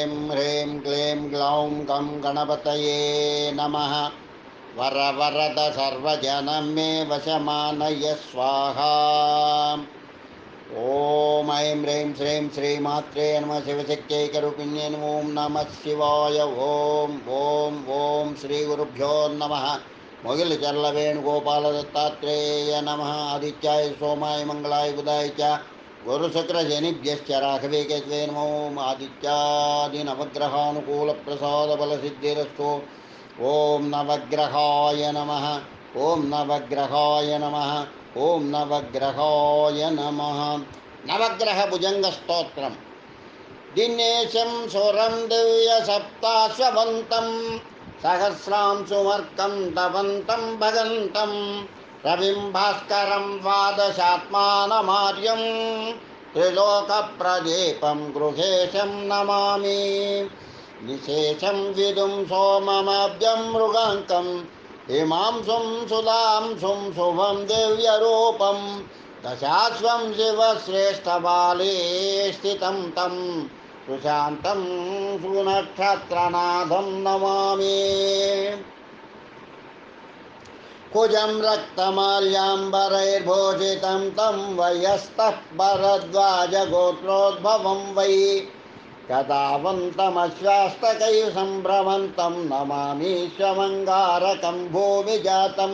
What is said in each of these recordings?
ॐ श्रीं ह्रीं क्लीं ग्लौं गं गणपतये नमः। सर्वजनं मे वशमानय स्वाहा। ॐ ऐं ह्रीं श्रीं श्रीमात्रे नमः। शिवशक्त्यैकरूपिण्ये नमो नमः। शिवाय ॐ ॐ ॐ श्रीगुरुभ्यो नमः। मोगिलचर्लवेणुगोपालदत्तात्रेय नमः। आदित्याय सोमाय मङ्गलाय बुधाय च गुरुशुक्रशनिभ्यश्च राघवे केशवे नमो आदित्यादिनवग्रहानुकूलप्रसादबलसिद्धिरस्तु। ॐ नवग्रहाय नमः, ॐ नवग्रहाय नमः, ॐ नवग्रहाय नमः। नवग्रहभुजङ्गस्तोत्रम्। दिनेशं सुरं दिव्यसप्ताश्वन्तं सहस्रांशुमर्कं दवन्तं भगन्तं। रविं भास्करं द्वादशात्मानमार्यं त्रिलोकप्रदीपं गृहेशं नमामि। विशेषं विदुं सोममभ्यं मृगाङ्कं, हिमांशुं सुधांशुं शुभं दिव्यरूपं, दशाश्वं शिवश्रेष्ठबाले स्थितं तं सुशान्तं सुनक्षत्रनाथं नमामि। कुजं रक्तमाल्याम्बरैर्भोजितं तं वयस्तः भरद्वाजगोत्रोद्भवं वै। कदावन्तमश्वास्तकैः सम्भ्रमन्तं नमामीश्वमङ्गारकं भूमिजातं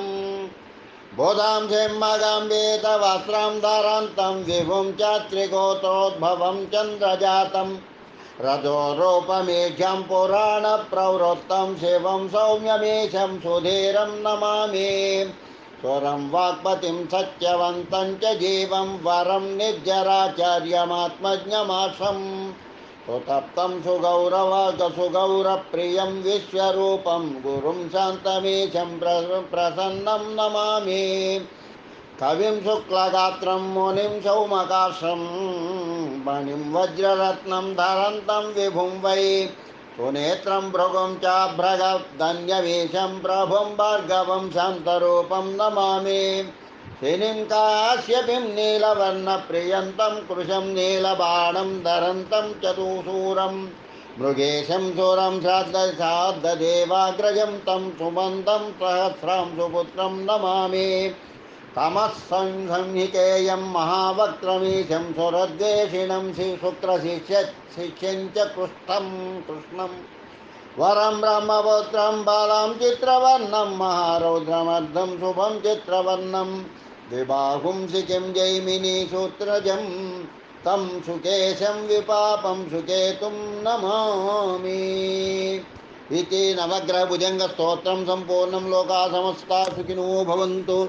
बोधां सिंहगां वेदवस्त्रं धरन्तं विभुं च त्रिगोत्रोद्भवं चन्द्रजातं रजोरूपमेघ्यं पुराणप्रवृत्तं शिवं सौम्यमेशं सुधीरं नमामि। स्वरं वाक्पतिं सत्यवन्तं च जीवं वरं निर्जराचार्यमात्मज्ञमाशम् सुतप्तं सुगौरवगसुगौरप्रियं विश्वरूपं गुरुं शान्तमीशं प्रसन्नं नमामि। कविं शुक्लगात्रं मुनिं सौमकाशं, मणिं वज्ररत्नं धरन्तं विभुं वै, सुनेत्रं भृगुं च भ्रगधन्यवेशं प्रभुं भार्गवं शान्तरूपं नमामि। श्रीनिं काश्यपिं नीलवर्णप्रियन्तं, कृशं नीलबाणं धरन्तं चतुशूरं मृगेशं सुरं श्राद्धश्राद्धदेवाग्रजं तं सुमन्दं सहस्रां सुपुत्रं नमामि। तमः संहिकेयं महावक्त्रमीशं सुरद्वेषिणं शुक्रशिष्य शिष्यं च कृष्णं कृष्णं। वरं ब्रह्मपुत्रं बालं चित्रवर्णं महारौद्रमर्धं शुभं चित्रवर्णं। द्विबाहुं शिखिं जैमिनी सूत्रजं तं सुकेशं विपापं सुकेतुं नमामि। इति नवग्रहभुजङ्गस्तोत्रं सम्पूर्णं लोका समस्ता सुखिनो भवन्तु।